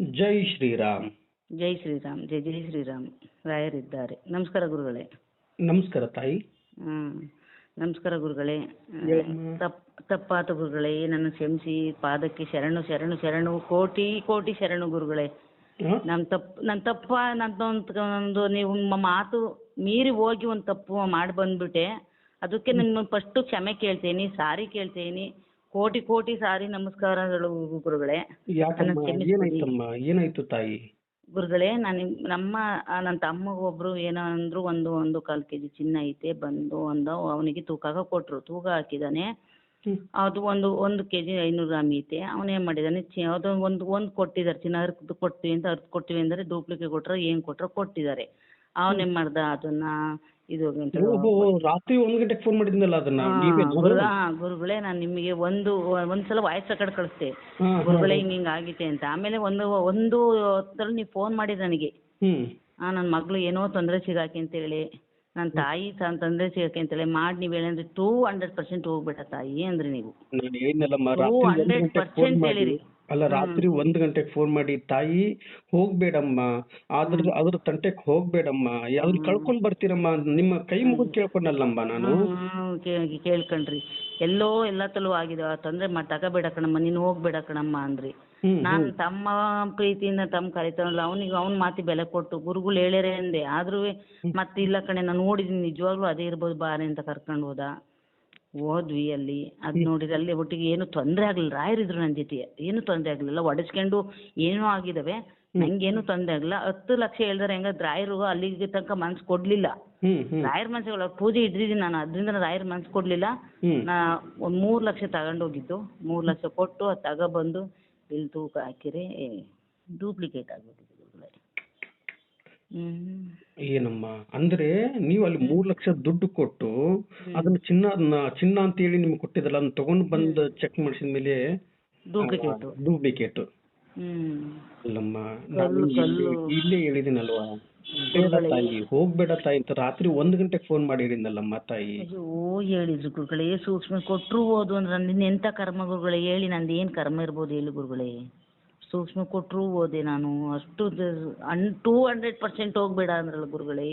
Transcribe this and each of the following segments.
ಜೈ ಶ್ರೀರಾಮ್. ಜೈ ಶ್ರೀರಾಮ್ ಜೈ ಜೈ ಶ್ರೀರಾಮ್. ರಾಯರಿದ್ದಾರೆ. ನಮಸ್ಕಾರ ಗುರುಗಳೇ. ನಮಸ್ಕಾರ ತಾಯಿ. ಹ್ಮ್. ನಮಸ್ಕಾರ ಗುರುಗಳೇ. ಹೇಳಮ್ಮ. ತಪ್ ತಪ್ಪಾತ ಗುರುಗಳೇ ನನ್ನ ಕ್ಷಮಿಸಿ. ಪಾದಕ್ಕೆ ಶರಣು ಶರಣು ಶರಣು. ಕೋಟಿ ಕೋಟಿ ಶರಣು ಗುರುಗಳೇ. ನನ್ ತಪ್ಪ ನನ್ನ ತಪ್ಪ ನನ್ನೊಂದು ಒಂದು ನೀವು ನಿಮ್ಮ ಮಾತು ಮೀರಿ ಹೋಗಿ ಒಂದು ತಪ್ಪು ಮಾಡಿ ಬಂದ್ಬಿಟ್ಟೆ ಅದಕ್ಕೆ ನಿಮ್ಮ ಫಸ್ಟ್ ಕ್ಷಮೆ ಕೇಳ್ತೀನಿ ಸಾರಿ ಕೇಳ್ತೀನಿ. ಕೋಟಿ ಕೋಟಿ ಸಾರಿ ನಮಸ್ಕಾರಗಳು ಗುರುಗಳೇ. ಯಾಕಮ್ಮ? ನನ್ನ ಕ್ಷಮಿಸ್ಬಿಡಿ. ಏನಾಯ್ತಮ್ಮ? ಏನಾಯ್ತು ತಾಯಿ? ಗುರುಗಳೇ ನಾನು ನಮ್ಮ ಆ, ನನ್ನ ತಮ್ಮಗ ಒಬ್ರು ಏನೋ ಅಂದ್ರು ಒಂದು ಒಂದು ಕಾಲು ಕೆಜಿ ಚಿನ್ನ ಐತೆ ಬಂದು ಅಂದ ಅವನಿಗೆ ತೂಕಾಗ ಕೊಟ್ರು. ತೂಕ ಹಾಕಿದಾನೆ. ಹ್ಮ್. ಅದು ಒಂದು ಒಂದು ಕೆಜಿ ಐನೂರು ಗ್ರಾಮ್ ಐತೆ. ಅವನೇನ್ ಮಾಡಿದಾನೆ? ಚಿ ಅದು ಒಂದು ಒಂದು ಕೊಟ್ಟಿದ್ದಾರೆ ಚಿನ್ನ ಅರ್ದು ಕೊಡ್ತೀವಿ ಅಂತ ಅರ್ದು ಕೊಡ್ತೀವಿ ಅಂದ್ರೆ ಡೂಪ್ಲಿಕೇಟ್ ಕೊಟ್ರ ಏನ್ ಕೊಟ್ರ ಕೊಟ್ಟಿದ್ದಾರೆ. ಅವನೇನ್ ಮಾಡ್ದ? ಅದನ್ನ ಇದು ಅಂತ ಓಹೋ ರಾತ್ರಿ ಒಂದ್ ಗಂಟೆಗೆ ಫೋನ್ ಮಾಡಿದ್ನಲ್ಲ ಅದನ್ನ? ನೀವೇ ಗುರುಗಳೇ ನಾನು ನಿಮಗೆ ಒಂದು ಒಂದ್ಸಲ ವಾಯ್ಸ್ ರೆಕಾರ್ಡ್ ಕಳಿಸ್ತೆ. ಹಾ, ಹಾ. ಗುರುಗಳೇ ಹಿಂಗ್ ಹಿಂಗ್ ಆಗೈತೆ ಅಂತ. ಆಮೇಲೆ ಒಂದು ಒಂದು ಹೊತ್ತಲ್ಲಿ ನೀವು ಫೋನ್ ಮಾಡಿದ ನನಗೆ. ಹ್ಮ್. ಆ ನನ್ನ ಮಗಳು ಏನೋ ತೊಂದರೆ ಸಿಗಾಕಿ ಅಂತೇಳಿ ನನ್ನ ತಾಯಿ ತೊಂದ್ರೆ ತೊಂದರೆ ಸಿಗಾಕಿ ಅಂತೇಳಿ ಮಾಡಿ ನೀವು ಹೇಳಂದ್ರೆ ಟೂ ಹಂಡ್ರೆಡ್ ಪರ್ಸೆಂಟ್ ಹೋಗ್ಬೇಡ ತಾಯಿ ಅಂದ್ರಿ ನೀವು. ನಾನು ಹೇಳಿದ್ನಲ್ಲಮ್ಮ ಪರ್ಸೆಂಟ್ ರಾತ್ರಿ ಒಂದ್ 100% ಗಂಟೆಗೆ ಫೋನ್ ಮಾಡಿ. ಹೇಳಿರಿ. ಅಲ್ಲ ರಾತ್ರಿ ಒಂದ್ ಗಂಟೆಗೆ ಫೋನ್ ಮಾಡಿ ತಾಯಿ ಹೋಗ್ಬೇಡಮ್ಮ. ಅದ್ರ ಅದ್ರ ತಂಟೆಗ್ ಹೋಗ್ಬೇಡಮ್ಮ. ಅದನ್ನ ಕಳ್ಕೊಂಡ್ ಬರ್ತೀರಮ್ಮ? ನಿಮ್ಮ ಕೈ ಮುಗಿದ್ ಕೇಳ್ಕೊಂಡಲ್ಲಮ್ಮ ನಾನು. ಹ್ಮ್, ಕೇ- ಕೇಳ್ಕಂಡ್ರಿ. ಎಲ್ಲೋ ಎಲ್ಲ ತಲೂ ಆಗಿದೆ. ಆ ತೊಂದ್ರೆ ತಗೋಬೇಡ ಕಣಮ್ಮ ನೀನು ಹೋಗ್ಬೇಡ ಕಣಮ್ಮ ಅಂದ್ರಿ. ಹ್ಮ್ ನಾನ್ ತಮ್ಮ ಪ್ರೀತಿಯಿಂದ ತಮ್ಮ ಕರಿತಾನಲ್ಲ ಅವನಿಗೆ ಅವ್ನ ಮಾತಿ ಬೆಲೆ ಕೊಟ್ಟು ಗುರುಗಳು ಹೇಳ್ಯಾರೆ ಅಂದೆ. ಆದ್ರೂ ಮತ್ತಿಲ್ಲ ಇಲ್ಲ ಕಣೆ ನಾನು ನೋಡಿದೀನಿ. ನಿಜವಾಗ್ಲೂ ಅದೇ ಇರ್ಬೋದು ಬಾರೆ ಅಂತ ಕರ್ಕೊಂಡು ಹೋದ. ಹೋದ್ವಿ ಅಲ್ಲಿ ಅದ್ ನೋಡಿದ್ರೆ ಅಲ್ಲಿ ಒಟ್ಟಿಗೆ ಏನು ತೊಂದ್ರೆ ಆಗ್ಲಿಲ್ಲ. ರಾಯರಿದ್ರು ನನ್ನ ಜೊತೆ ಏನು ತೊಂದ್ರೆ ಆಗ್ಲಿಲ್ಲ. ಒಡಸ್ಕೊಂಡು ಏನೂ ಆಗಿದಾವೆ ನಂಗೇನು ತೊಂದ್ರೆ ಆಗ್ಲಿಲ್ಲ. ಹತ್ತು ಲಕ್ಷ ಹೇಳಿದ್ರೆ ಹೆಂಗ ರಾಯರು ಅಲ್ಲಿಗೆ ತನಕ ಮನ್ಸು ಕೊಡ್ಲಿಲ್ಲ. ರಾಯರ್ ಮನ್ಸಿಗೆ ಪೂಜೆ ಇಡ್ದಿದ್ದೀನಿ ನಾನು ಅದರಿಂದ ರಾಯರ್ ಮನ್ಸು ಕೊಡ್ಲಿಲ್ಲ. ನಾ ಒಂದ್ ಮೂರ್ ಲಕ್ಷ ತಗೊಂಡೋಗಿದ್ದು. ಮೂರ್ ಲಕ್ಷ ಕೊಟ್ಟು ಅದ್ ತಗೊಬಂದು ಇಲ್ಲಿ ತೂಕ ಹಾಕಿರಿ ಡೂಪ್ಲಿಕೇಟ್ ಆಗ್ಬಿಟ್ಟಿದೆ. ಹ್ಮ್. ಏನಮ್ಮ ಅಂದ್ರೆ ನೀವು ಅಲ್ಲಿ ಮೂರ್ ಲಕ್ಷ ದುಡ್ಡು ಕೊಟ್ಟು ಅದನ್ನ ಚಿನ್ನ ಅದನ್ನ ಚಿನ್ನ ಅಂತ ಹೇಳಿ ನಿಮ್ಗೆ ಕೊಟ್ಟಿದ್ದಲ್ಲ ಅದನ್ನ ತಗೊಂಡು ಬಂದು ಚೆಕ್ ಮಾಡಿಸಿದ ಮೇಲೆ ಡೂಪ್ಲಿಕೇಟು. ಡೂಪ್ಲಿಕೇಟ್. ಹ್ಮ್. ಅಲ್ಲಮ್ಮ ನಾನು ಇಲ್ಲೇ- ಕಲ್ಲು. ಇಲ್ಲೇ ಹೇಳಿದಿನಲ್ವಾ? ಬೇಡ ತಾಯಿ ಹೋಗ್ಬೇಡ ತಾಯಿ ಅಂತ ರಾತ್ರಿ ಒಂದ್ ಗಂಟೆಗೆ ಫೋನ್ ಮಾಡಿ ಹೇಳಿದ್ನಲ್ಲಮ್ಮ ತಾಯಿ. ಅಯ್ಯೋ ಹೇಳಿದ್ರು ಗುರುಗಳೇ ಸೂಕ್ಷ್ಮ ಕೊಟ್ರು ಹೋದು ಅಂದ್ರೆ ನನ್ನ ಎಂತ ಕರ್ಮ ಗುರುಗಳೇ ಹೇಳಿ ನಂದು ಏನ್ ಕರ್ಮ ಇರ್ಬೋದು ಹೇಳಿ ಗುರುಗಳೇ. ಸೂಕ್ಷ್ಮ ಕೊಟ್ರು ಓದೆ ನಾನು. ಅಷ್ಟು ಅನ್ ಟೂ ಹಂಡ್ರೆಡ್ ಪರ್ಸೆಂಟ್ ಹೋಗ್ಬೇಡ ಅಂದ್ರಲ್ಲ ಗುರುಗಳೇ.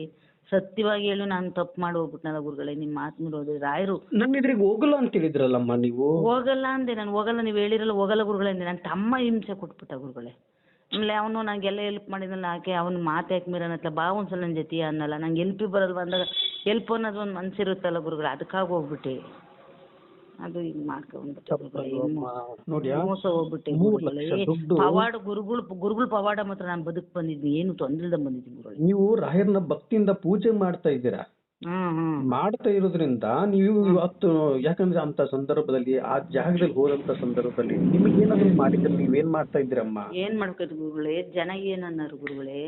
ಸತ್ಯವಾಗಿ ಹೇಳಿ ನಾನು ತಪ್ಪು ಮಾಡಿ ಹೋಗ್ಬಿಟ್ನಲ್ಲ ಗುರುಗಳೇ ನಿಮ್ಮ ಮಾತು ಹೋದ್ರೆ ರಾಯರು. ಇದ್ರಿಗೆ ಹೋಗಲ್ಲ ಅಂತ ಹೇಳಿದ್ರಲ್ಲಮ್ಮ ನೀವು? ಹೋಗಲ್ಲ ಅಂದೆ ನಾನು ಹೋಗಲ್ಲ ನೀವು ಹೇಳಿರಲ್ಲ ಹೋಗಲ್ಲ ಗುರುಗಳೇ ಅಂದೆ. ನನ್ನ ತಮ್ಮ ಹಿಂಸೆ ಕೊಟ್ಬಿಟ್ಟ ಗುರುಗಳೇ. ಆಮೇಲೆ ಅವನು ನಂಗೆಲ್ಲ ಹೆಲ್ಪ್ ಮಾಡಿದ್ನಲ್ಲ ಆಕೆ ಅವ್ನ ಮಾತು ಯಾಕೆ ಮೀರನತ್ಲ ಬಾ ಒಂದ್ಸಲ ನನ್ನ ಜೊತೆ ಅನ್ನಲ್ಲ. ನಂಗೆ ಹೆಲ್ಪಿಗೆ ಬರಲ್ವಾ ಅಂದಾಗ ಹೆಲ್ಪ್ ಅನ್ನೋದು ಒಂದು ಮನ್ಸಿರುತ್ತಲ್ಲ ಗುರುಗಳೇ ಅದಕ್ಕಾಗಿ ಹೋಗ್ಬಿಟ್ಟೆ. ಅದು ಹಿಂಗ್ ಮಾಡ್ಕೊಂಡ್ಬಿಟ್ಟೆ ಮೋಸ ಹೋಗ್ಬಿಟ್ಟೆ ಪವಾಡ ಗುರುಗಳು ಗುರುಗಳು ಪವಾಡ ಮಾತ್ರ ನಾನು ಬದುಕ್ ಬಂದಿದ್ದೀನಿ ಏನು ತೊಂದ್ರೆ ಬಂದಿದ್ದೀನಿ ಗುರುಗಳೇ. ನೀವು ರಾಯರ್ನ ಭಕ್ತಿಯಿಂದ ಪೂಜೆ ಮಾಡ್ತಾ ಇದ್ದೀರಾ? ಮಾಡ್ತಾ ಇರೋದ್ರಿಂದ ನೀವು ಇವತ್ತು ಯಾಕಂದ್ರೆ ಅಂತ ಸಂದರ್ಭದಲ್ಲಿ ಆ ಜಾಗದಲ್ಲಿ ಹೋದಂತ ಸಂದರ್ಭದಲ್ಲಿ ನಿಮಗೆ ಏನಾದ್ರು ಮಾಡಿದ್ರೆ ನೀವೇನ್ ಮಾಡ್ತಾ ಇದ್ದೀರಮ್ಮ? ಏನ್ ಮಾಡ್ಬೇಕು ಗುರುಗಳೇ? ಜನ ಏನನ್ನಾರು ಅನ್ನೋರು ಗುರುಗಳೇ?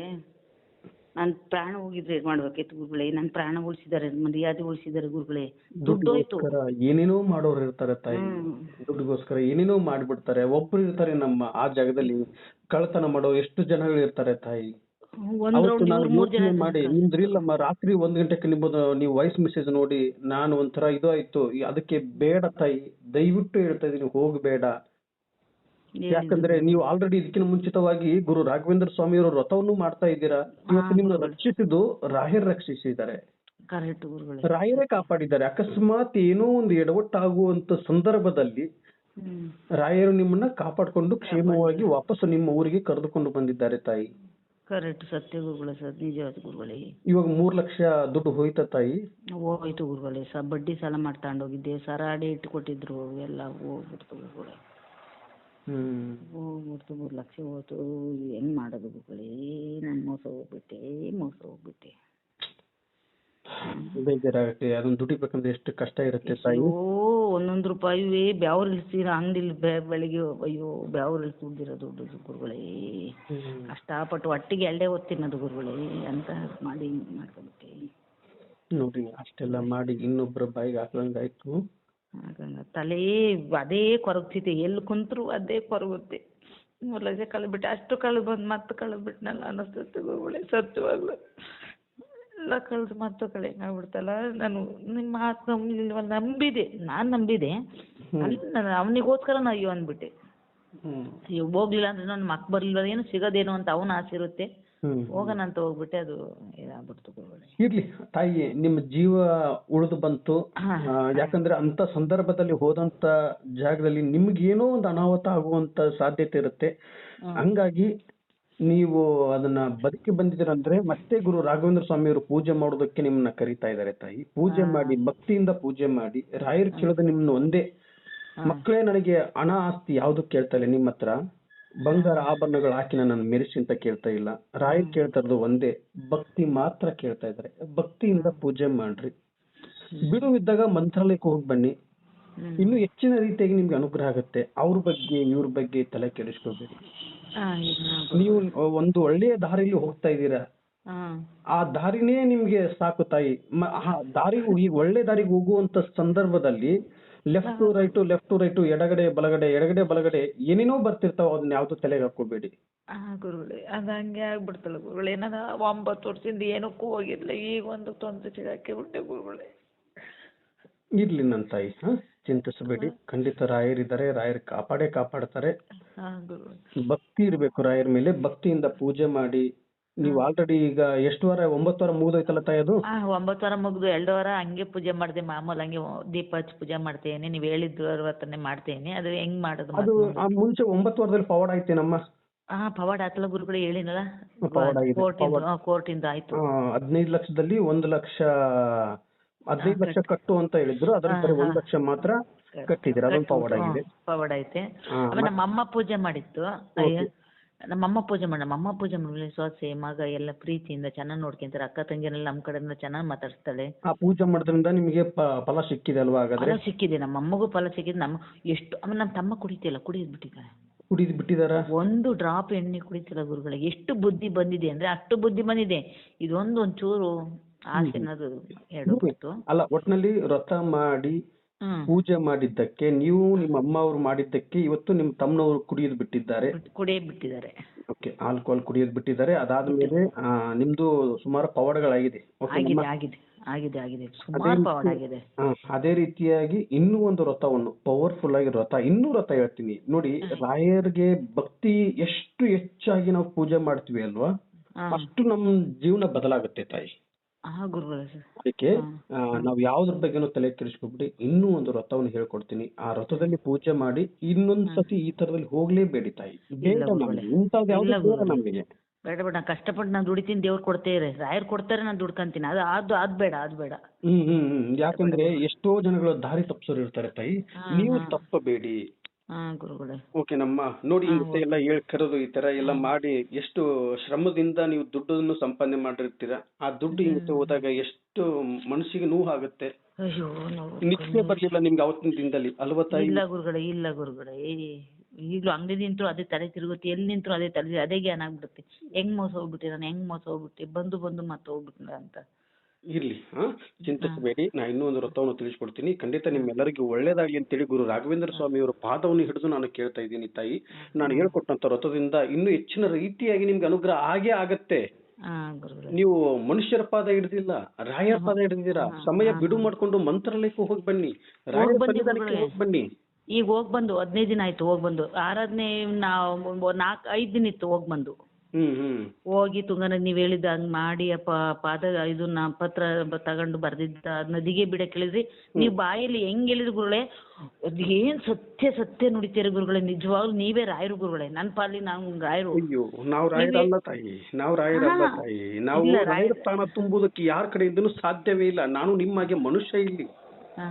ನನ್ ಪ್ರಾಣ ಹೋಗಿದ್ರೆ ಏನ್ ಮಾಡ್ಬೇಕಿತ್ತು ಗುರುಗಳೇ? ನನ್ ಪ್ರಾಣ ಉಳಿಸಿದಾರೆ ಮರ್ಯಾದೆ ಉಳಿಸಿದಾರೆ ಗುರುಗಳೇ. ಏನೇನೋ ಮಾಡೋರು ಇರ್ತಾರೆ ತಾಯಿ. ದುಡ್ಡಿಗೋಸ್ಕರ ಏನೇನೋ ಮಾಡ್ಬಿಡ್ತಾರೆ. ಒಬ್ರು ಇರ್ತಾರೆ ನಮ್ಮ ಆ ಜಾಗದಲ್ಲಿ. ಕಳ್ತನ ಮಾಡೋ ಎಷ್ಟು ಜನಗಳು ಇರ್ತಾರೆ ತಾಯಿ. ಅವತ್ತು ನಾನು ಯೋಚನೆ ಮಾಡಿ ನಿಮ್ದ್ರಿಲ್ಲಮ್ಮ ರಾತ್ರಿ ಒಂದ್ ಗಂಟೆಗೆ ನಿಮ್ಮದು ನೀವು ವಾಯ್ಸ್ ಮೆಸೇಜ್ ನೋಡಿ ನಾನು ಒಂಥರ ಇದು ಆಯ್ತು. ಅದಕ್ಕೆ ಬೇಡ ತಾಯಿ. ದಯವಿಟ್ಟು ಹೇಳ್ತಾ ಇದೀನಿ ಹೋಗ್ಬೇಡ. ಯಾಕಂದ್ರೆ ನೀವು ಆಲ್ರೆಡಿ ಇದಕ್ಕಿಂತ ಮುಂಚಿತವಾಗಿ ಗುರು ರಾಘವೇಂದ್ರ ಸ್ವಾಮಿಯವರ ವ್ರತವನ್ನು ಮಾಡ್ತಾ ಇದ್ದೀರಾ? ಇವತ್ತು ನಿಮ್ಮನ್ನ ರಕ್ಷಿಸಿದ್ದು ರಾಯರ್ ರಕ್ಷಿಸಿದ್ದಾರೆ. ಕರೆಕ್ಟ್ ಗುರುಗಳೇ. ರಾಯರೇ ಕಾಪಾಡಿದ್ದಾರೆ. ಅಕಸ್ಮಾತ್ ಏನೋ ಒಂದು ಎಡವಟ್ಟಾಗುವಂತ ಸಂದರ್ಭದಲ್ಲಿ ರಾಯರು ನಿಮ್ಮನ್ನ ಕಾಪಾಡಿಕೊಂಡು ಕ್ಷೇಮವಾಗಿ ವಾಪಸ್ ನಿಮ್ಮ ಊರಿಗೆ ಕರೆದುಕೊಂಡು ಬಂದಿದ್ದಾರೆ ತಾಯಿ. ಕರೆಕ್ಟ್ ಸತ್ಯ ಗುರುಗಳೇ ಸರ್ ನಿಜವಾದ ಗುರುಗಳೇ. ಇವಾಗ ಮೂರ್ ಲಕ್ಷ ದುಡ್ಡು ಹೋಯ್ತಾ ತಾಯಿ? ಹೋಯ್ತು ಗುರುಗಳೇ. ಸ ಬಡ್ಡಿ ಸಾಲ ಮಾಡಿ ತಗೊಂಡೋಗಿದ್ದೆ ಸರಾಡಿ ಇಟ್ಟು ಕೊಟ್ಟಿದ್ರು. ಎಲ್ಲ ಹೋಗ್ಬಿಡ್ತು ಗುರುಗಳೇ. ಹ್ಮ್. ಹೋಗ್ಬಿಡ್ತು ಮೂರು ಲಕ್ಷ ಹೋಯ್ತು ಹೆಂಗ್ ಮಾಡೋದು ಗುರುಗಳೇ ನಾನು ಮೋಸ ಹೋಗ್ಬಿಟ್ಟೆ ಮೋಸ ಹೋಗ್ಬಿಟ್ಟೆ. ಬೇಜಾರಾಗುತ್ತೆ. ಅದನ್ನ ದುಡಿಬೇಕಂದ್ರೆ ಎಷ್ಟು ಕಷ್ಟ ಇರುತ್ತೆ ತಾಯಿ? ಅಯ್ಯೋ ಒಂದೊಂದು ರೂಪಾಯಿ ಬ್ಯಾವ್ರು ಇಳಿಸ್ತೀರ? ಅಂಗಡಿಲಿ ಬೆಳಿಗ್ಗೆ ಅಯ್ಯೋ ಬ್ಯಾವ್ರು ಇಳಿಸಿ ದುಡ್ಡಿರೋ ದುಡ್ಡು ಗುರುಗಳೇ ಕಷ್ಟಪಟ್ಟು ಒಟ್ಟಿಗೆ ಎಲ್ಲೇ ಹೊತ್ತು ತಿನ್ನೋದು ಗುರುಗಳೇ ಅಂತ ಮಾಡಿ ಮಾಡ್ಕೊಂಡ್ಬಿಟ್ಟೆ ನೋಡಿ ಅಷ್ಟೆಲ್ಲ ಮಾಡಿ ಇನ್ನೊಬ್ಬರ ಬಾಯಿಗೆ ಹಾಕ್ದಂಗಾಯ್ತು. ಹಾಗಂಗ. ತಲೆ ಅದೇ ಕೊರಗ್ತಿದೆ. ಎಲ್ಲಿ ಕುಂತ್ರು ಅದೇ ಕೊರಗುತ್ತೆ. ಮೂರು ಲಕ್ಷ ಕಳೆದ್ಬಿಟ್ಟೆ ಅಷ್ಟು ಕಳೆದು ಬಂದು ಮತ್ತೆ ಕಳೆದ್ಬಿಟ್ನಲ್ಲ ಅನ್ನಿಸ್ತೈತೆ ಗುರುಗಳೇ. ಸತ್ಯವಾಗ್ಲು ಎಲ್ಲ ಕಳೆದು ಮತ್ತೆ ಕಳೆ ಆಗ್ಬಿಡ್ತಲ್ಲ. ನಾನು ನಿಮ್ಮ ಮಾತು ನಂಬಿದೆ. ನಾನು ನಂಬಿದೆ. ಅಲ್ಲಿ ನಾನು ಅವನಿಗೋಸ್ಕರ ನಾನು ಅಯ್ಯೋ ಅಂದ್ಬಿಟ್ಟೆ. ಈಗ ಹೋಗ್ಲಿಲ್ಲ ಅಂದ್ರೆ ನನ್ನ ಮಕ್ ಬರ್ಲಿಲ್ಲ ಏನು ಸಿಗೋದೇನೋ ಅಂತ ಅವನ ಆಸೆ ಇರುತ್ತೆ. ಹೋಗೋಣ ಅಂತ ಹೋಗ್ಬಿಟ್ಟೆ ಅದು ಇದಾಗ್ಬಿಡ್ತು ಗುರುಗಳೇ. ಇರ್ಲಿ ತಾಯಿ ನಿಮ್ಮ ಜೀವ ಉಳಿದು ಬಂತು. ಆ, ಯಾಕಂದ್ರೆ ಅಂತ ಸಂದರ್ಭದಲ್ಲಿ ಹೋದಂತ ಜಾಗದಲ್ಲಿ ನಿಮ್ಗೇನೋ ಒಂದು ಅನಾಹುತ ಆಗುವಂತ ಸಾಧ್ಯತೆ ಇರುತ್ತೆ. ಹಂಗಾಗಿ ನೀವು ಅದನ್ನ ಬದುಕಿ ಬಂದಿದ್ದೀರಂದ್ರೆ ಮತ್ತೆ ಗುರು ರಾಘವೇಂದ್ರ ಸ್ವಾಮಿಯವರು ಪೂಜೆ ಮಾಡೋದಕ್ಕೆ ನಿಮ್ಮನ್ನ ಕರೀತಾ ಇದ್ದಾರೆ ತಾಯಿ. ಪೂಜೆ ಮಾಡಿ ಭಕ್ತಿಯಿಂದ ಪೂಜೆ ಮಾಡಿ ರಾಯರು ಕೇಳೋದು ನಿಮ್ಮನ್ನ ಒಂದೇ. ಮಕ್ಕಳೇ ನನಗೆ ಹಣ ಆಸ್ತಿ ಯಾವ್ದು ಕೇಳ್ತಾ ಇಲ್ಲ ನಿಮ್ಮ ಹತ್ರ. ಬಂಗಾರ ಆಭರಣಗಳು ಹಾಕಿ ನನ್ನನ್ನು ಮೆರೆಸಿ ಅಂತ ಕೇಳ್ತಾ ಇಲ್ಲ. ರಾಯರು ಕೇಳ್ತಾ ಇರೋದು ಒಂದೇ ಭಕ್ತಿ ಮಾತ್ರ ಕೇಳ್ತಾ ಇದ್ದಾರೆ. ಭಕ್ತಿಯಿಂದ ಪೂಜೆ ಮಾಡ್ರಿ. ಬಿಡುವಿದ್ದಾಗ ಮಂತ್ರಾಲಯಕ್ಕೆ ಹೋಗಿ ಬನ್ನಿ. ಇನ್ನು ಹೆಚ್ಚಿನ ರೀತಿಯಾಗಿ ನಿಮ್ಗೆ ಅನುಗ್ರಹ ಆಗುತ್ತೆ. ಅವ್ರ ಬಗ್ಗೆ ಇವ್ರ ಬಗ್ಗೆ ತಲೆ ಕೆಡಿಸ್ಕೋಬೇಡಿ. ನೀವು ಒಂದು ಒಳ್ಳೆಯ ದಾರಿಯಲ್ಲಿ ಹೋಗ್ತಾ ಇದ್ದೀರಾ. ಆ ದಾರಿನೇ ನಿಮ್ಗೆ ಸಾಕು ತಾಯಿ. ಆ ದಾರಿ ಈ ಒಳ್ಳೆ ದಾರಿಗೆ ಹೋಗುವಂತ ಸಂದರ್ಭದಲ್ಲಿ left to right left to right ಎಡಗಡೆ ಬಲಗಡೆ ಎಡಗಡೆ ಬಲಗಡೆ ಏನೇನೋ ಬರ್ತಿರ್ತಾವ ಅದನ್ನ ಯಾವ್ದು ತಲೆಗೆ ಹಾಕೋಬೇಡಿ. ಹಾ ಗುರುಗಳೇ ಅದು ಹಂಗೆ ಆಗ್ಬಿಡ್ತಲ್ಲ ಗುರುಗಳೇ. ಏನದ ಒಂಬತ್ತು ವರ್ಷದಿಂದ ಏನಕ್ಕೂ ಹೋಗಿರ್ಲಿಲ್ಲ. ಈಗ ಒಂದು ತೊಂದರೆ ಸಿಗಾಕಿ ಬಿಟ್ಟೆ ಗುರುಗಳೇ. ಇರ್ಲಿ ನನ್ನ ತಾಯಿ ಹ? ಚಿಂತಿಸಬೇಡಿ. ಖಂಡಿತ ರಾಯರಿದ್ದಾರೆ ರಾಯರ್ ಕಾಪಾಡೇ ಕಾಪಾಡ್ತಾರೆ. ಭಕ್ತಿ ಇರ್ಬೇಕು ರಾಯರ ಮೇಲೆ. ಭಕ್ತಿಯಿಂದ ಪೂಜೆ ಮಾಡಿ ನೀವು ಆಲ್ರೆಡಿ ಈಗ ಎಷ್ಟು ವಾರ ಒಂಬತ್ತು ವಾರ ಮುಗ್ದೋಯ್ತಲ್ಲ ತಾಯಿ ಅದು? ಹಾ ಒಂಬತ್ತು ವಾರ ಮುಗ್ದು ಎರಡು ವಾರ ಹಂಗೆ ಪೂಜೆ ಮಾಡ್ದೆ ಮಾಮೂಲು ಹಂಗೆ ದೀಪ ಹಚ್ಚಿ ಪೂಜೆ ಮಾಡ್ತೀನಿ. ನೀವು ಹೇಳಿದ್ದು ಹತ್ರನೇ ಮಾಡ್ತೀನಿ. ಅದು ಹೆಂಗ್ ಮಾಡೋದು ಅದು ಆ ಮುಂಚೆ ಒಂಬತ್ತು ವಾರದಲ್ಲಿ ಫಾರ್ವರ್ಡ್ ಆಯ್ತೇನಮ್ಮ? ಹಾ ಪವಾಡ್ ಆತಲ್ಲ ಗುರುಗಳು ಹೇಳಿನಲ್ಲ? ಪವಾಡ ಆಗಿದೆ. ಕೋರ್ಟಿಂದ ಕೋರ್ಟಿಂದ ಆಯ್ತು. ಆ, ಹದಿನೈದು ಲಕ್ಷದಲ್ಲಿ ಒಂದು ಲಕ್ಷ ಹದಿನೈದು ಲಕ್ಷ ಕಟ್ಟು ಅಂತ ಹೇಳಿದ್ರು. ಅದರ ಬರೀ ಒಂದು ಲಕ್ಷ ಮಾತ್ರ ಕಟ್ಟಿದ್ದೀರಾ. ಅದೊಂದು ಫಾರ್ವರ್ಡ್ ಆಗಿದೆ. ಪವಾಡ ಐತೆ ಆ, ಆಮೇಲೆ ನಮ್ಮ ಅಮ್ಮ ಪೂಜೆ ಮಾಡಿತ್ತು. ಅಯ್ಯ ನಮ್ಮ ಅಮ್ಮ ಪೂಜೆ ಮಾಡಿ ನಮ್ಮ ಅಮ್ಮ ಪೂಜೆ ಮಾಡಿ ಸೊಸೆ ಮಗ ಎಲ್ಲ ಪ್ರೀತಿಯಿಂದ ಚೆನ್ನಾಗಿ ನೋಡ್ಕೊಂತಾರೆ. ಅಕ್ಕ ತಂಗಿಯರೆಲ್ಲ ನಮ್ಮ ಕಡೆಯಿಂದ ಚೆನ್ನಾಗಿ ಮಾತಾಡ್ತಾಳೆ ಆ ಪೂಜೆ ಮಾಡೋದ್ರಿಂದ ನಿಮಗೆ ಪ- ಫಲ ಸಿಕ್ಕಿದೆ ಅಲ್ವಾ ಹಾಗಾದ್ರೆ? ಫಲ ಸಿಕ್ಕಿದೆ ನಮ್ಮ ಅಮ್ಮಗೂ ಫಲ ಸಿಕ್ಕಿದೆ ನಮ್ಮ ಎಷ್ಟು ಆಮೇಲೆ ನಮ್ಮ ತಮ್ಮ ಕುಡಿತಿಲ್ಲ ಕುಡಿದ್ಬಿಟ್ಟಿದ್ದಾರೆ ಕುಡಿದು ಬಿಟ್ಟಿದಾರ ಒಂದು ಡ್ರಾಪ್ ಎಣ್ಣೆ ಕುಡಿತಿಲ್ಲ ಗುರುಗಳಿಗೆ ಎಷ್ಟು ಬುದ್ಧಿ ಬಂದಿದೆ ಅಂದ್ರೆ ಅಷ್ಟು ಬುದ್ಧಿ ಬಂದಿದೆ. ಇದೊಂದು ಒಂಚೂರು ಆಸೆ ಅನ್ನೋದು ಅಲ್ಲ ಒಟ್ನಲ್ಲಿ ವ್ರತ ಮಾಡಿ ಹ್ಮ್. ಪೂಜೆ ಮಾಡಿದ್ದಕ್ಕೆ ನೀವು ನಿಮ್ಮ ಅಮ್ಮ ಅವರು ಮಾಡಿದ್ದಕ್ಕೆ ಇವತ್ತು ನಿಮ್ಮ ತಮ್ಮನವರು ಕುಡಿಯೋದು ಬಿಟ್ಟಿದ್ದಾರೆ. ಬಿಟ್ಟು ಬಿಟ್ಟಿದ್ದಾರೆ. ಓಕೆ ಆಲ್ಕೋಹಾಲ್ ಕುಡಿಯೋದು ಬಿಟ್ಟಿದ್ದಾರೆ. ಅದಾದ್ಮೇಲೆ ಆ, ನಿಮ್ದು ಸುಮಾರು ಪವಾಡಗಳಾಗಿದೆ. ಆಗಿದೆ ಆಗಿದೆ ಆಗಿದೆ ಆಗಿದೆ. ಸುಮಾರು ಪವಾಡ ಆಗಿದೆ ಆ, ಅದೇ ರೀತಿಯಾಗಿ ಇನ್ನೂ ಒಂದು ರಥವನ್ನು ಪವರ್ಫುಲ್ ಆಗಿ ರಥ ಇನ್ನೂ ರಥ ಹೇಳ್ತೀನಿ. ನೋಡಿ ರಾಯರ್ಗೆ ಭಕ್ತಿ ಎಷ್ಟು ಹೆಚ್ಚಾಗಿ ನಾವು ಪೂಜೆ ಮಾಡ್ತೀವಿ ಅಲ್ವಾ? ಹಾ ಅಷ್ಟು ನಮ್ಮ ಜೀವನ ಬದಲಾಗುತ್ತೆ ತಾಯಿ. ಹಾ ಗುರುಗಳೇ ಸರ್. ಅದಕ್ಕೆ ಆ, ನಾವು ಯಾವ್ದ್ರ ಬಗ್ಗೆನೂ ತಲೆ ಕೆಡಿಸ್ಕೊಬಿಡಿ ಇನ್ನೂ ಒಂದು ವ್ರತವನ್ನು ಹೇಳ್ಕೊಡ್ತೀನಿ. ಆ ವ್ರತದಲ್ಲಿ ಪೂಜೆ ಮಾಡಿ ಇನ್ನೊಂದ್ ಸತಿ ಈ ತರದಲ್ಲಿ ಹೋಗ್ಲೇಬೇಡಿ ತಾಯಿ. ಬೇಡ ನಮ್ಗೆ. ಇಂಥದ್ದು ಯಾವ್ದು ಬೇಡ ನಮಗೆ. ಬೇಡ ಬೇಡ ನಾನು ಕಷ್ಟಪಟ್ಟು ನಾನು ದುಡಿತೀನಿ ದೇವ್ರು ಕೊಡ್ತೇವೆ ರಾಯರ್ ಕೊಡ್ತಾರೆ ನಾನು ದುಡ್ಕಂತೀನಿ. ಅದು ಅದು ಅದು ಬೇಡ ಅದ್ ಬೇಡ. ಹ್ಮ್ ಹ್ಮ್ ಹ್ಮ್. ಯಾಕಂದ್ರೆ ಎಷ್ಟೋ ಜನಗಳು ದಾರಿ ತಪ್ಪಿಸೋರು ಇರ್ತಾರೆ ತಾಯಿ. ನೀವು ತಪ್ಪಬೇಡಿ. ಹಾ ಗುರುಗಳೇ. ಓಕೆ ನಮ್ಮ ನೋಡಿ ಮತ್ತೆ ಎಲ್ಲ ಹೇಳ್ ಕರೆದು ಈ ತರ ಎಲ್ಲ ಮಾಡಿ ಎಷ್ಟು ಶ್ರಮದಿಂದ ನೀವು ದುಡ್ಡನ್ನು ಸಂಪಾದನೆ ಮಾಡಿರ್ತೀರ ಆ ದುಡ್ಡು ಇವತ್ತು ಹೋದಾಗ ಎಷ್ಟು ಮನಸ್ಸಿಗೆ ನೋವು ಆಗುತ್ತೆ ಅಯ್ಯೋ ನಾವು ನಿದ್ದೆ ಬರ್ಲಿಲ್ಲ ನಿಮ್ಗೆ ಅವತ್ತಿನ ದಿನದಲ್ಲಿ ಅಲ್ವಾ ತಾಯಿ ಇಲ್ಲ ಗುರುಗಳೇ ಇಲ್ಲ ಗುರುಗಳೇ. ಈಗಲೂ ಅಂಗಡಿ ನಿಂತ್ರು ಅದೇ ತಲೆ ತಿರುಗುತ್ತೆ ಎಲ್ಲಿ ನಿಂತ್ರು ಅದೇ ತಲೆ ಅದೇ ಜ್ಞಾನ ಆಗ್ಬಿಡುತ್ತೆ. ಹೆಂಗ್ ಮೋಸ ಹೋಗ್ಬಿಟ್ಟೆ ನಾನು ಹೆಂಗ್ ಮೋಸ ಹೋಗ್ಬಿಟ್ಟೆ? ಬಂದು ಬಂದು ಮತ್ತೆ ಹೋಗ್ಬಿಟ್ಟ ಅಂತ ಇರ್ಲಿ ಹಾ? ಚಿಂತಿಸಬೇಡಿ ನಾ ಇನ್ನೂ ಒಂದು ವ್ರತವನ್ನು ತಿಳಿಸ್ಕೊಡ್ತೀನಿ. ಖಂಡಿತ ನಿಮ್ಮೆಲ್ಲರಿಗೂ ಒಳ್ಳೇದಾಗ್ಲಿ ಅಂತೇಳಿ ಗುರು ರಾಘವೇಂದ್ರ ಸ್ವಾಮಿ ಅವರ ಪಾದವನ್ನು ಹಿಡಿದು ನಾನು ಕೇಳ್ತಾ ಇದ್ದೀನಿ ತಾಯಿ. ನಾನು ಹೇಳ್ಕೊಟ್ಟಂತ ವ್ರತದಿಂದ ಇನ್ನೂ ಹೆಚ್ಚಿನ ರೀತಿಯಾಗಿ ನಿಮ್ಗೆ ಅನುಗ್ರಹ ಆಗೇ ಆಗತ್ತೆ. ನೀವು ಮನುಷ್ಯರ ಪಾದ ಹಿಡಿದಿಲ್ಲ ರಾಯರ ಪಾದ ಹಿಡಿದಿರಾ? ಸಮಯ ಬಿಡು ಮಾಡ್ಕೊಂಡು ಮಂತ್ರಾಲಯಕ್ಕೆ ಹೋಗಿ ಬನ್ನಿ. ರಾಯರ ಬನ್ನಿ ಸನ್ನಿಧಾನಕ್ಕೆ ಹೋಗಿ ಬನ್ನಿ. ಈಗ ಹೋಗ್ ಬಂದು ಹದಿನೈದು ದಿನ ಆಯ್ತು ಹೋಗ್ ಬಂದು. ಆರಾಧನೆ ನಾವು ನಾಲ್ಕು ಐದು ದಿನ ಇತ್ತು ಹೋಗ್ ಬಂದು. ಹ್ಮ್ ಹ್ಮ್. ಹೋಗಿ ತುಂಗನ ನೀವ್ ಹೇಳಿದ ಹಂಗ್ ಮಾಡಿ ಆ ಪ- ಪಾದ ಇದನ್ನ ಪತ್ರ ಬ- ತಗೊಂಡು ಬರ್ದಿದ್ದ ನದಿಗೆ ಬಿಡ ಹೇಳಿದ್ರಿ ನೀವ್ ಬಾಯಲ್ಲಿ ಹೆಂಗ್ ಹೇಳಿದ್ರು ಗುರುಗಳೇ ಅದ್ ಏನ್ ಸತ್ಯ ಸತ್ಯ ನುಡಿತೀರಿ ಗುರುಗಳೇ ನಿಜವಾಗ್ಲೂ ನೀವೇ ರಾಯರು ಗುರುಗಳೇ. ನನ್ ಪಾಲಿ ನಾವು ರಾಯರು. ಅಯ್ಯೋ ನಾವು ರಾಯರಲ್ಲ ತಾಯಿ ನಾವು ರಾಯರಲ್ಲ ಹಾ. ತಾಯಿ. ನಾವು ಇಲ್ಲ, ರಾಯರ ರಾಯರ- ಸ್ಥಾನ ತುಂಬುವುದಕ್ಕೆ ಯಾರ ಕಡೆಯಿಂದನೂ ಸಾಧ್ಯವೇ ಇಲ್ಲ. ನಾನು ನಿಮ್ಮಗೆ ಮನುಷ್ಯ ಇಲ್ಲಿ. ಹಾ.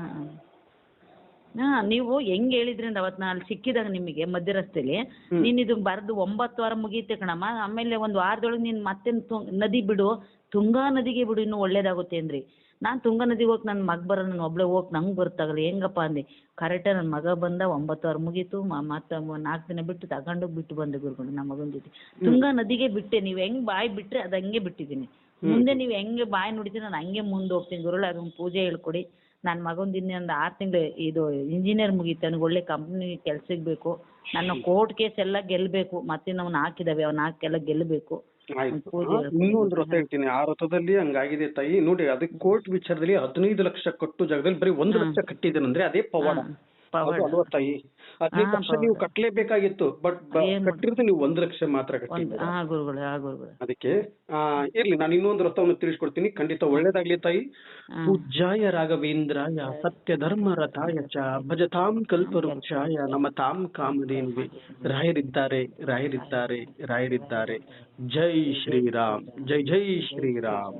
ಹಾ ನೀವು ಹೆಂಗ್ ಹೇಳಿದ್ರಿ ಅಂದ್ರೆ ಅವತ್ ನಾನು ಸಿಕ್ಕಿದಾಗ ನಿಮಗೆ ಮಧ್ಯ ರಸ್ತೆಲಿ ನೀನ್ ಇದು ಬರ್ದು ಒಂಬತ್ತು ವಾರ ಮುಗಿಯುತ್ತೆ ಕಣಮ್ಮ. ಆಮೇಲೆ ಒಂದು ವಾರದೊಳಗೆ ನೀನ್ ಮತ್ತೆ ತು- ನದಿ ಬಿಡು. ತುಂಗಾ ನದಿಗೆ ಬಿಡು ಇನ್ನು ಒಳ್ಳೇದಾಗುತ್ತೆ ಅಂದ್ರಿ. ನಾನ್ ತುಂಗಾ ನದಿಗೆ ಹೋಗಿ ನನ್ನ ಮಗ ಬರೋ ನಾನು ಒಬ್ಳೆ ಹೋಗಿ ನಂಗೆ ಬರ್ತಾಗಲ್ಲ ಹೆಂಗಪ್ಪ ಅಂದೆ. ಕರೆಕ್ಟಾಗಿ ನನ್ ಮಗ ಬಂದ ಒಂಬತ್ತು ವಾರ ಮುಗೀತು. ಮ- ಮತ್ತೆ ನಾಲ್ಕು ದಿನ ಬಿಟ್ಟು ತಗೊಂಡು ಬಿಟ್ಟು ಬಂದೆ ಗುರುಗಳು ನಮ್ಮ ಮಗನ ಜೊತೆ. ತುಂಗಾ ನದಿಗೆ ಬಿಟ್ಟೆ. ನೀವು ಹೆಂಗ್ ಬಾಯಿ ಬಿಟ್ರೆ ಅದು ಹಂಗೆ ಬಿಟ್ಟಿದ್ದೀನಿ. ಮುಂದೆ ನೀವು ಹೆಂಗೆ ಬಾಯಿ ನುಡಿತೀರಿ ನಾನು ಹಂಗೆ ಮುಂದೆ ಹೋಗ್ತೀನಿ ಗುರುಗಳೇ. ಅದೊಂದು ಪೂಜೆ ಹೇಳ್ಕೊಡಿ. ನನ್ನ ಮಗಂದು ಇನ್ನೊಂದು ಆರು ತಿಂಗಳು ಇದು ಇಂಜಿನಿಯರ್ ಮುಗೀತು ನನಗೆ ಒಳ್ಳೆ ಕಂಪ್ನಿ ಕೆಲ್ಸಕ್ಕೆ ಬೇಕು. ನನ್ನ ಕೋರ್ಟ್ ಕೇಸ್ ಎಲ್ಲ ಗೆಲ್ಲಬೇಕು ಮತ್ತೆ ನಾವು ಹಾಕಿದಾವೆ ಅವು ಹಾಕೆಲ್ಲ ಗೆಲ್ಲಬೇಕು ಆಯ್ತು. ಇನ್ನೂ ಒಂದು ವ್ರತ ಹೇಳ್ತೀನಿ. ಆ ರಥದಲ್ಲಿ ಹಂಗಾಗಿದೆ ತಾಯಿ. ನೋಡಿ ಅದಕ್ಕೆ ಕೋರ್ಟ್ ವಿಚಾರದಲ್ಲಿ ಹದಿನೈದು ಲಕ್ಷ ಕಟ್ಟು ಜಾಗದಲ್ಲಿ ಬರೀ ಒಂದು ಲಕ್ಷ ಕಟ್ಟಿದ್ದೇನೆ ಅಂದ್ರೆ ಅದೇ ಪವಾಡ. ತಾಯಿ ಹದಿನೈದು ಲಕ್ಷ ನೀವು ಕಟ್ಟಲೇಬೇಕಾಗಿತ್ತು ಬಟ್ ಕಟ್ಟಿರೋದು ನೀವು ಒಂದು ಲಕ್ಷ ಮಾತ್ರ ಗುರುಗಳೇ ಅದಕ್ಕೆ ಇರ್ಲಿ ನಾನು ಇನ್ನೊಂದು ರಥವನ್ನು ತಿಳಿಸ್ಕೊಡ್ತೀನಿ. ಖಂಡಿತ ಒಳ್ಳೇದಾಗ್ಲಿ ತಾಯಿ. ಪೂಜಾಯ ರಾಘವೇಂದ್ರ ರಾಘವೇಂದ್ರಾಯ ಸತ್ಯ ಧರ್ಮ ರಥಾಯ ಚ ಭಜತಾಂ ಕಲ್ಪವೃಕ್ಷಾಯ ನಮ್ಮ ತಾಂ ಕಾಮಧೇನುವೆ. ರಾಯರಿದ್ದಾರೆ ರಾಯರಿದ್ದಾರೆ ರಾಯರಿದ್ದಾರೆ. ಜೈ ಶ್ರೀರಾಮ್ ಜೈ ಜೈ ಶ್ರೀರಾಮ್.